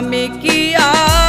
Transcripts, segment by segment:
আমি কি আর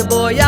the boy